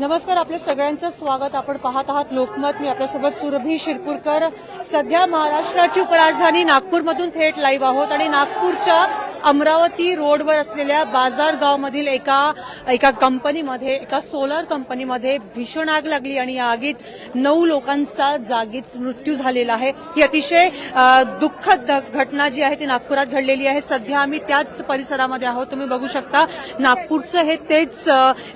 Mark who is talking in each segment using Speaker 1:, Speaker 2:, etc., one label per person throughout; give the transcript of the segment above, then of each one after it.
Speaker 1: नमस्कार आपल्या सगळ्यांचं स्वागत. आपण पाहत आहात लोकमत. मी आपल्यासोबत सुरभी शिरपूरकर. सध्या महाराष्ट्राची उपराजधानी नागपूरमधून थेट लाईव्ह आहोत आणि नागपूरच्या अमरावती रोडवर असलेल्या बाजारगावमधील एका एका कंपनीमध्ये एका सोलर कंपनीमध्ये भीषण आग लागली आणि या आगीत नऊ लोकांचा जागीच मृत्यू झालेला आहे. ही अतिशय दुःखद घटना जी आहे ती नागपुरात घडलेली आहे. सध्या आम्ही त्याच परिसरामध्ये आहोत. तुम्ही बघू शकता नागपूरचं हे तेच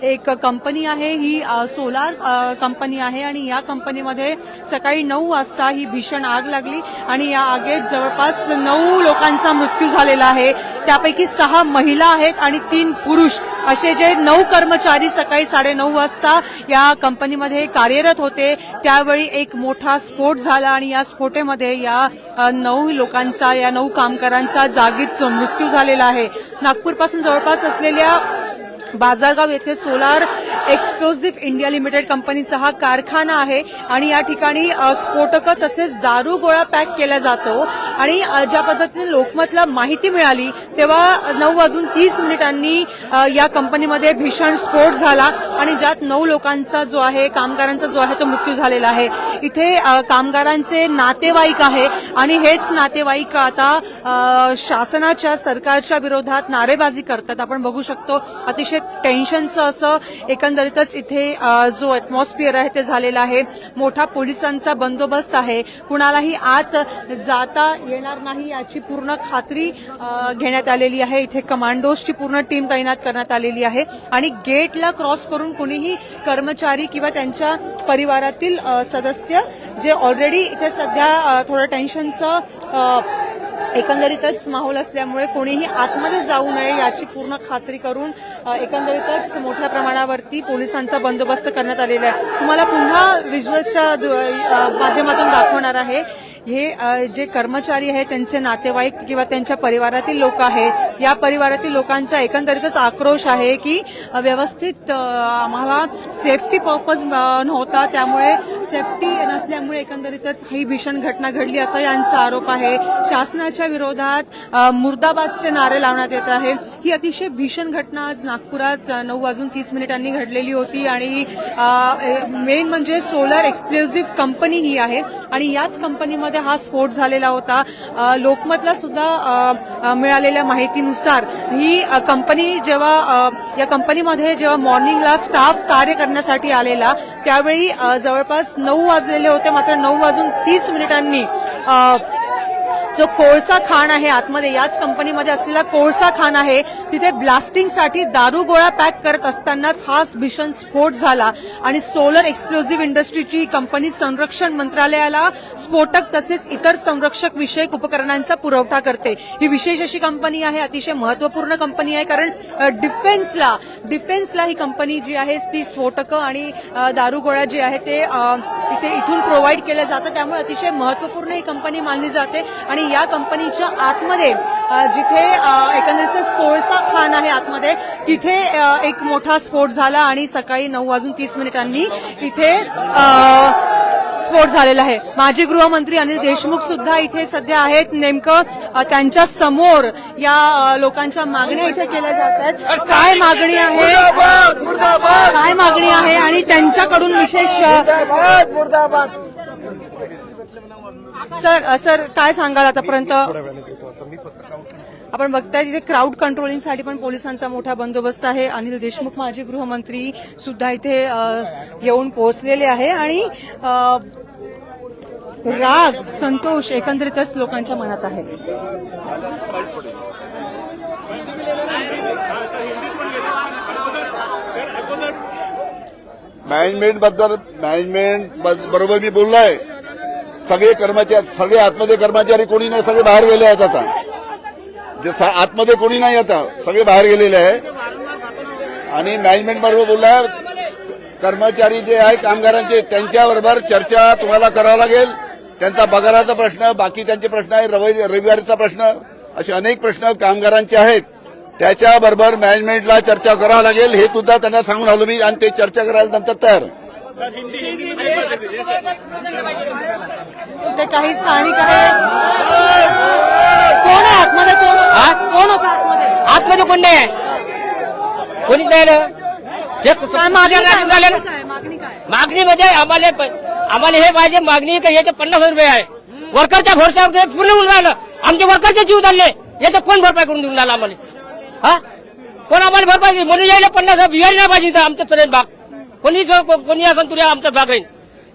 Speaker 1: एक कंपनी आहे. ही सोलार कंपनी आहे आणि या कंपनीमध्ये सकाळी नऊ वाजता ही भीषण आग लागली आणि या आगीत जवळपास नऊ लोकांचा मृत्यू झालेला आहे. त्यापैकी सहा महिला आहेत आणि तीन पुरुष. असे जे नऊ कर्मचारी सकाळी साडेनऊ वाजता या कंपनीमध्ये कार्यरत होते त्यावेळी एक मोठा स्फोट झाला आणि या स्फोटेमध्ये या नऊ लोकांचा या नऊ कामगारांचा जागीच मृत्यू झालेला आहे. नागपूरपासून जवळपास असलेल्या बाजारगाव येथे सोलार एक्सप्लोझिव्ह इंडिया लिमिटेड कंपनीचा हा कारखाना आहे आणि या ठिकाणी स्फोटकं तसेच दारू गोळा पॅक केला जातो आणि ज्या पद्धतीने लोकमतला माहिती मिळाली तेव्हा नऊ वाजून तीस मिनिटांनी या कंपनीमध्ये भीषण स्फोट झाला आणि ज्यात नऊ लोकांचा जो आहे कामगारांचा जो आहे तो मृत्यू झालेला आहे. इथे कामगारांचे नातेवाईक आहे आणि हेच नातेवाईक आता शासनाच्या सरकारच्या विरोधात नारेबाजी करतात. आपण बघू शकतो अतिशय टेन्शनचं असं एकंदरीतच इथे जो ॲटमॉस्फिअर आहे ते झालेला आहे. मोठा पोलिसांचा बंदोबस्त आहे. कुणालाही आत जाता येणार नाही याची पूर्ण खात्री घेण्यात आलेली आहे. इथे कमांडोजची पूर्ण टीम तैनात करण्यात आलेली आहे. आणि गेटला क्रॉस करून कुणीही कर्मचारी किंवा त्यांच्या परिवारातील सदस्य जे ऑलरेडी इथे सध्या थोडं टेन्शनचं एकंदरीतच माहोल असल्यामुळे कोणीही आतमध्ये जाऊ नये याची पूर्ण खात्री करून एकंदरीतच मोठ्या प्रमाणावरती पोलिसांचा बंदोबस्त करण्यात आलेला आहे. तुम्हाला पुन्हा विज्युअलच्या दु- माध्यमातून दाखवणार आहे. हे जे कर्मचारी आहेत त्यांचे नातेवाईक किंवा त्यांच्या परिवारातील लोक आहेत या परिवारातील लोकांचा एकंदरीतच आक्रोश आहे की व्यवस्थित आम्हाला सेफ्टी पर्पज नव्हता. त्यामुळे सेफ्टी नसल्यामुळे एकंदरीतच ही भीषण घटना घडली असा यांचा आरोप आहे. शासनाच्या विरोधात मुर्दाबादचे नारे लावण्यात येत आहे. ही अतिशय भीषण घटना आज नागपुरात नऊ वाजून तीस मिनिटांनी घडलेली होती आणि मेन म्हणजे सोलर एक्सप्लोजिव्ह कंपनी ही आहे. आणि याच कंपनीमध्ये हा स्फोट झालेला होता. लोकमतला सुद्धा मिळालेल्या माहितीनुसार ही कंपनी जेव्हा या कंपनीमध्ये जेव्हा मॉर्निंगला स्टाफ कार्य करण्यासाठी आलेला त्यावेळी जवळपास नऊ वाजलेले होते मात्र नऊ वाजून तीस मिनिटांनी जो कोळसा खाण आहे आतमध्ये याच कंपनीमध्ये असलेला कोळसा खाण आहे तिथे ब्लास्टिंगसाठी दारू गोळा पॅक करत असतानाच हा भीषण स्फोट झाला. आणि सोलर एक्सप्लोझिव्ह इंडस्ट्रीची ही कंपनी संरक्षण मंत्रालयाला स्फोटक तसेच इतर संरक्षक विषयक उपकरणांचा पुरवठा करते. ही विशेष अशी कंपनी आहे अतिशय महत्त्वपूर्ण कंपनी आहे कारण डिफेन्सला डिफेन्सला ही कंपनी जी आहे ती स्फोटकं आणि अ, दारुगोळा जे आहे ते इथे इथून प्रोव्हाइड केलं जातं त्यामुळे अतिशय महत्त्वपूर्ण ही कंपनी मानली जाते. आणि या कंपनीच्या आतमध्ये जिथे एकंदरीत कोळसा खान आहे आतमध्ये तिथे एक मोठा स्फोट झाला आणि सकाळी नऊ वाजून तीस मिनिटांनी इथे स्फोट झालेला आहे. माजी गृहमंत्री अनिल देशमुख सुद्धा इथे सध्या आहेत. नेमकं त्यांच्यासमोर या लोकांच्या मागण्या इथे केल्या जात आहेत. काय मागणी आहे? काय मागणी आहे? आणि त्यांच्याकडून विशेष सर सर काय सांगाल आतापर्यंत? आपण बघताय तिथे क्राऊड कंट्रोलिंगसाठी पण पोलिसांचा मोठा बंदोबस्त आहे. अनिल देशमुख माजी गृहमंत्री सुद्धा इथे येऊन पोहोचलेले आहे. आणि राग संतोष एकंदरीतच लोकांच्या मनात आहे.
Speaker 2: मॅनेजमेंटबद्दल मॅनेजमेंट बरोबर मी बोललोय. सगळे कर्मचारी सगळे आतमध्ये कर्मचारी कोणी नाही सगळे बाहेर गेले आहेत आता. जे आतमध्ये कोणी नाही आता सगळे बाहेर गेलेले आहे. आणि मॅनेजमेंट बरोबर कर्मचारी जे आहे कामगारांचे त्यांच्याबरोबर चर्चा तुम्हाला करावं लागेल. त्यांचा पगाराचा प्रश्न बाकी त्यांचे प्रश्न आहे रवि- रविवारीचा प्रश्न असे अनेक प्रश्न कामगारांचे आहेत. त्याच्याबरोबर मॅनेजमेंटला चर्चा करावं लागेल हे सुद्धा त्यांना सांगून आलो मी आणि ते चर्चा करायला नंतर तयार.
Speaker 1: ते काही स्थानिक आहे कोण आहे आतमध्ये? कोण? कोण होता आतमध्ये?
Speaker 3: आतमध्ये कोण नाही कोणीच नाही आलं? हे
Speaker 1: काय मागणी काय?
Speaker 3: झाले ना.
Speaker 1: मागणी काय? मागणी काय?
Speaker 3: मागणी म्हणजे आम्हाला आम्हाला हे पाहिजे मागणी का? याचे पन्नास हजार रुपये आहे. वर्करच्या भरसावर ते पूर्ण होऊन राहिलं. आमचे वर्करचे जीव चालले याचं कोण भरपाई करून देऊन राहिलं आम्हाला? हा? कोण आम्हाला भरपाई म्हणून यायला पन्नास हजार बिहारी नाही पाहिजे इथं. आमच्या तऱ्हेत भाग. कोणी जो- कोणी असं तुला आमचा भाग राहील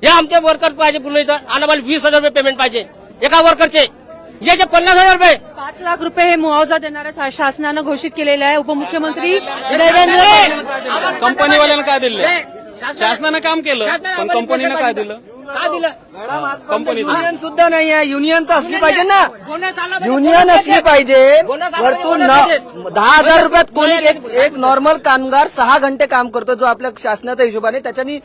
Speaker 3: हे आमचे वर्कर पाहिजे पूर्ण इथं. आणि आम्हाला वीस हजार रुपये पेमेंट पाहिजे. एका वर्करचे याचे पन्नास हजार रुपये.
Speaker 1: पाच लाख रुपये हे मुआवजा देणाऱ्या शासनानं घोषित केलेलं आहे. उपमुख्यमंत्री देवेंद्र
Speaker 4: कंपनीवाल्यानं काय दिलं? शासनानं काम केलं पण कंपनीनं काय दिलं?
Speaker 3: काय दिलं?
Speaker 4: कंपनी
Speaker 5: युनियन सुद्धा नाही आहे युनियन तर असली पाहिजे ना. युनियन असली पाहिजे. वरतून दहा हजार रुपयात कोणी एक एक नॉर्मल कामगार सहा घंटे काम करतो जो आपल्या शासनाच्या हिशोबाने त्याच्यानी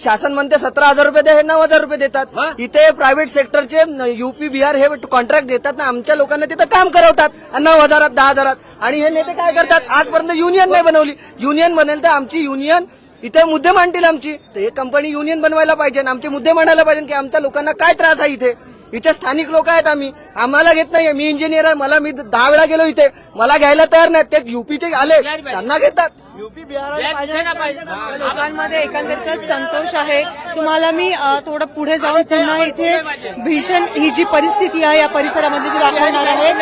Speaker 5: शासन म्हणते सतरा हजार रुपये दे हे नऊ हजार रुपये देतात. इथे प्रायव्हेट सेक्टरचे युपी बिहार हे कॉन्ट्रॅक्ट देतात ना आमच्या लोकांना तिथं काम करवतात. आणि नऊ हजारात दहा हजारात. आणि हे नेते काय करतात? आजपर्यंत युनियन नाही बनवली. युनियन बनेल तर आमची युनियन इथे मुद्दे मांडतील आमची. तर हे कंपनी युनियन बनवायला पाहिजे आमचे मुद्दे मांडायला पाहिजे की आमच्या लोकांना काय त्रास आहे इथे? इथे स्थानिक लोक आहेत आम्ही. आम्हाला घेत नाहीये. मी इंजिनियर आहे. मला मी दहा वेळा गेलो इथे. मला घ्यायला तयार नाहीत. ते युपीचे आले. त्यांना घेतात. युपी बिहार.
Speaker 1: लोकांमध्ये एकंदरीतच संतोष आहे. तुम्हाला मी थोडं पुढे जाऊन पुन्हा इथे भीषण ही जी परिस्थिती आहे या परिसरामध्ये ती दाखवणार आहे.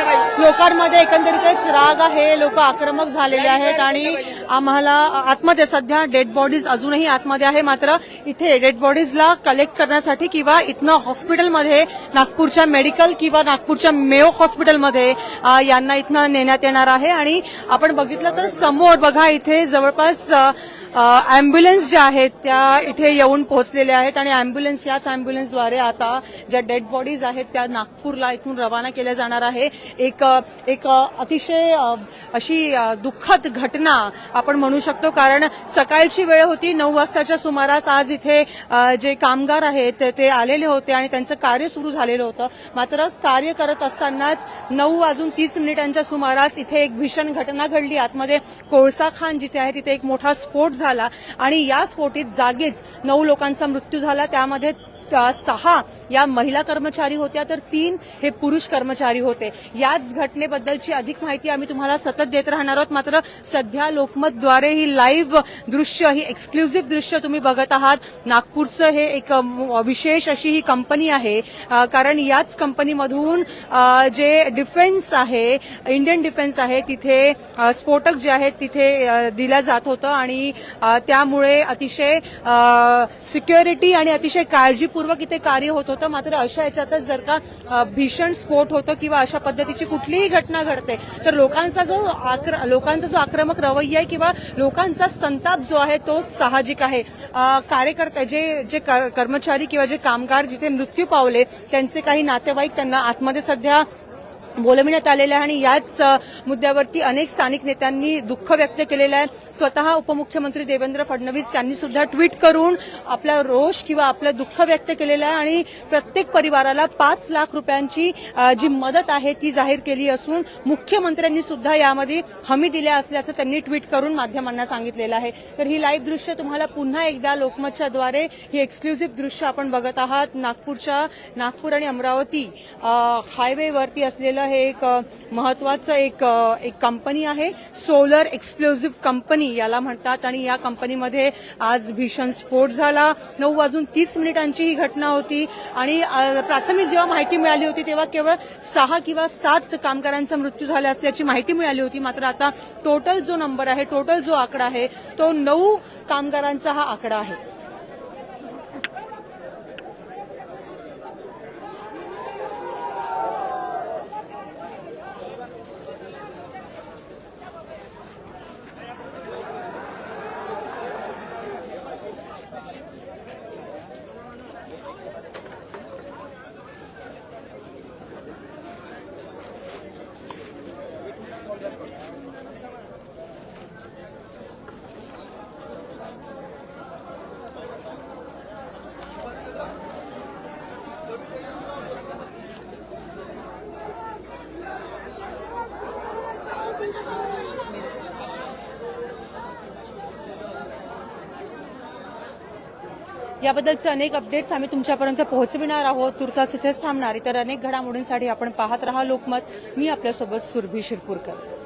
Speaker 1: लोकांमध्ये एकंदरीतच राग आहे. लोक आक्रमक झालेले आहेत आणि आम्हाला आतमध्ये सध्या डेड बॉडीज अजूनही आतमध्ये आहे. मात्र इथे डेड बॉडीजला कलेक्ट करण्यासाठी किंवा इथनं हॉस्पिटलमध्ये नागपूरच्या मेडिकल किंवा नागपूरच्या मेयो हॉस्पिटलमध्ये यांना इथनं नेण्यात येणार आहे. आणि आपण बघितलं तर समोर बघा इथे जवळपास अँब्युलन्स ज्या आहेत त्या इथे येऊन पोहोचलेल्या आहेत. आणि अँब्युलन्स याच अँब्युलन्सद्वारे आता ज्या डेड बॉडीज आहेत त्या नागपूरला इथून रवाना केल्या जाणार आहे. एक एक अतिशय अशी दुःखद घटना आपण म्हणू शकतो. कारण सकाळची वेळ होती नऊ वाजताच्या सुमारास आज इथे जे कामगार आहेत ते आलेले होते आणि त्यांचं कार्य सुरू झालेलं होतं. मात्र कार्य करत असतानाच नऊ वाजून तीस मिनिटांच्या सुमारास इथे एक भीषण घटना घडली. आतमध्ये कोळसा खान जिथे आहे तिथे एक मोठा स्फोट झाला. आणि या स्फोटीत जागीच नऊ लोकांचा मृत्यू झाला. त्यामध्ये सहा या महिला कर्मचारी होत्या तर तीन हे पुरुष कर्मचारी होते. याच घटनेबद्दलची अधिक माहिती आम्ही तुम्हाला सतत देत राहणार आहोत. मात्र सध्या लोकमतद्वारे ही लाईव्ह दृश्य ही एक्सक्लुझिव्ह दृश्य तुम्ही बघत आहात. नागपूरचं हे एक विशेष अशी ही कंपनी आहे. कारण याच कंपनीमधून जे डिफेन्स आहे इंडियन डिफेन्स आहे तिथे स्फोटक जे आहेत तिथे दिलं जात होतं. आणि त्यामुळे अतिशय सिक्युरिटी आणि अतिशय काळजीपूर्वक इथे कार्य होत होतं. मात्र अशा याच्यातच जर का भीषण स्फोट होतो किंवा अशा पद्धतीची कुठलीही घटना घडते तर लोकांचा जो आक्र- लोकांचा जो आक्रमक रवैया आहे किंवा लोकांचा संताप जो आहे तो साहजिक आहे. कार्यकर्ते जे जे कर- कर्मचारी किंवा जे कामगार जिथे मृत्यू पावले त्यांचे काही नातेवाईक त्यांना आतमध्ये सध्या बोलविण्यात आलेलं आहे आणि याच मुद्द्यावरती अनेक स्थानिक नेत्यांनी दुःख व्यक्त केलेलं आहे. स्वतः उपमुख्यमंत्री देवेंद्र फडणवीस यांनी सुद्धा ट्विट करून आपला रोष किंवा आपलं दुःख व्यक्त केलेलं आहे आणि प्रत्येक परिवाराला पाच लाख रुपयांची जी मदत आहे ती जाहीर केली असून मुख्यमंत्र्यांनी सुद्धा यामध्ये हमी दिल्या असल्याचं त्यांनी ट्विट करून माध्यमांना सांगितलेलं आहे. तर ही लाईव्ह दृश्य तुम्हाला पुन्हा एकदा लोकमतच्या द्वारे ही एक्सक्लुझिव्ह दृश्य आपण बघत आहात. नागपूरच्या नागपूर आणि अमरावती हायवेवरती असलेलं हे एक महत्वाचं एक एक कंपनी आहे. सोलर एक्सप्लोजिव्ह कंपनी याला म्हणतात आणि या कंपनीमध्ये आज भीषण स्फोट झाला. नऊ वाजून तीस मिनिटांची ही घटना होती आणि प्राथमिक जेव्हा माहिती मिळाली होती तेव्हा केवळ सहा किंवा सात कामगारांचा मृत्यू झाला असल्याची माहिती मिळाली होती. मात्र आता टोटल जो नंबर आहे टोटल जो आकडा आहे तो नऊ कामगारांचा हा आकडा आहे. याबद्दलचे अनेक अपडेट्स आम्ही तुमच्यापर्यंत पोहोचविणार आहोत. तुर्तास इथेच थांबणार. इतर अनेक घडामोडींसाठी आपण पाहत रहा लोकमत. मी आपल्यासोबत सुरभी शिरपूरकर.